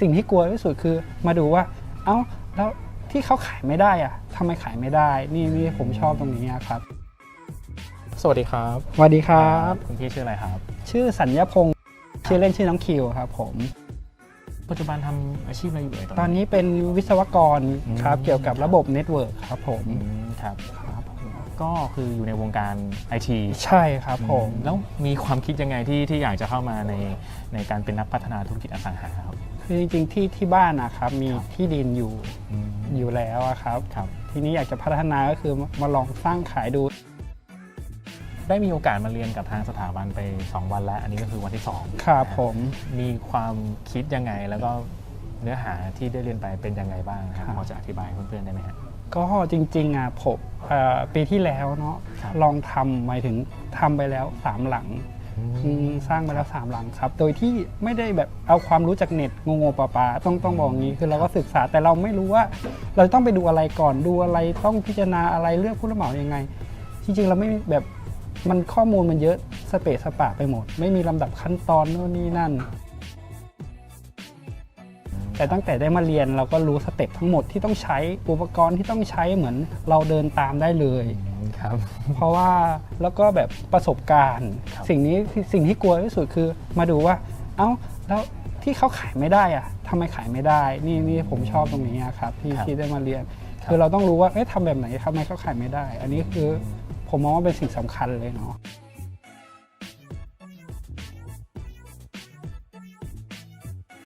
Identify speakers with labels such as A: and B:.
A: สิ่งที่กลัวที่สุดคือมาดูว่า เอ้าแล้วที่เขาขายไม่ได้อะทำไมขายไม่ได้ นี่นี่ผมชอบตรงนี้อะครับ
B: สวัสดีครับ
A: สวัสดีครับ
B: คุณพี่ชื่ออะไรครับ
A: ชื่อสัญญพงศ์ชื่อเล่นชื่อน้องคิวครับ ผม
B: ปัจจุบันทำอาชีพอะไรอยู่เอ่ย
A: ตอนนี้เป็นวิศวกรครับ
B: อืม
A: เกี่ยวกับระบบเน็ตเวิร์กครับผม
B: อืมครับ
A: ครับผม
B: ก็คืออยู่ในวงการไอที
A: ใช่ครับผม
B: แล้วมีความคิดยังไงที่ที่อยากจะเข้ามาในในการเป็นนักพัฒนาธุรกิจอสังหาครับ
A: คือจริงๆที่ที่บ้านนะครับมี
B: ครับ
A: ที่ดินอยู่
B: อืม
A: อยู่แล้วอะครับ
B: ครับ
A: ทีนี้อยากจะพัฒนาก็คือมาลองสร้างขายดู
B: ได้มีโอกาสมาเรียนกับทางสถาบันไป 2 วันแล้ว อันนี้ก็คือวันที่ 2
A: ครับผม
B: มีความคิดยังไงแล้วก็เนื้อหาที่ได้เรียนไปเป็นยังไงบ้างครับ
A: ครับ
B: พอจะอธิบายให้เพื่อนๆได้ไหมครับ
A: ก็จริงๆอะผมเอ่อ ปีที่แล้วเนาะ
B: ครับ
A: ลองทำหมายถึงทำไปแล้วสามหลังอืมสร้างไปแล้วสามหลังครับ โดยที่ไม่ได้แบบเอาความรู้จากเน็ตงงๆปลาปาๆต้องต้องบอกงี้คือเราก็ศึกษาแต่เราไม่รู้ว่า เราต้องไปดูอะไรก่อนดูอะไรต้องพิจารณาอะไรเลือกผู้รับเหมายังไง จริงๆเราไม่แบบมันข้อมูลมันเยอะสเปซสปะไปหมด ไม่มีลำดับขั้นตอนโน่นนี่นั่น แต่ตั้งแต่ได้มาเรียนเราก็รู้สเต็ปทั้งหมดที่ต้องใช้อุปกรณ์ที่ต้องใช้เหมือนเราเดินตามได้เลย
B: ครับ
A: เพราะว่าแล้วก็แบบประสบการณ์
B: ครับ
A: สิ่งนี้สิ่งที่กลัวที่สุดคือมาดูว่า เอ้าแล้วที่เขาขายไม่ได้อะทำไมขายไม่ได้ นี่นี่ผมชอบตรงนี้อะครับที่
B: ครับ
A: ที่ได้มาเรียน
B: ครับ
A: คือเราต้องรู้ว่าเอ๊ะทำแบบไหนทำไมเขาขายไม่ได้ อันนี้คือผมมองว่าเป็นสิ่งสำคัญเลยเนาะ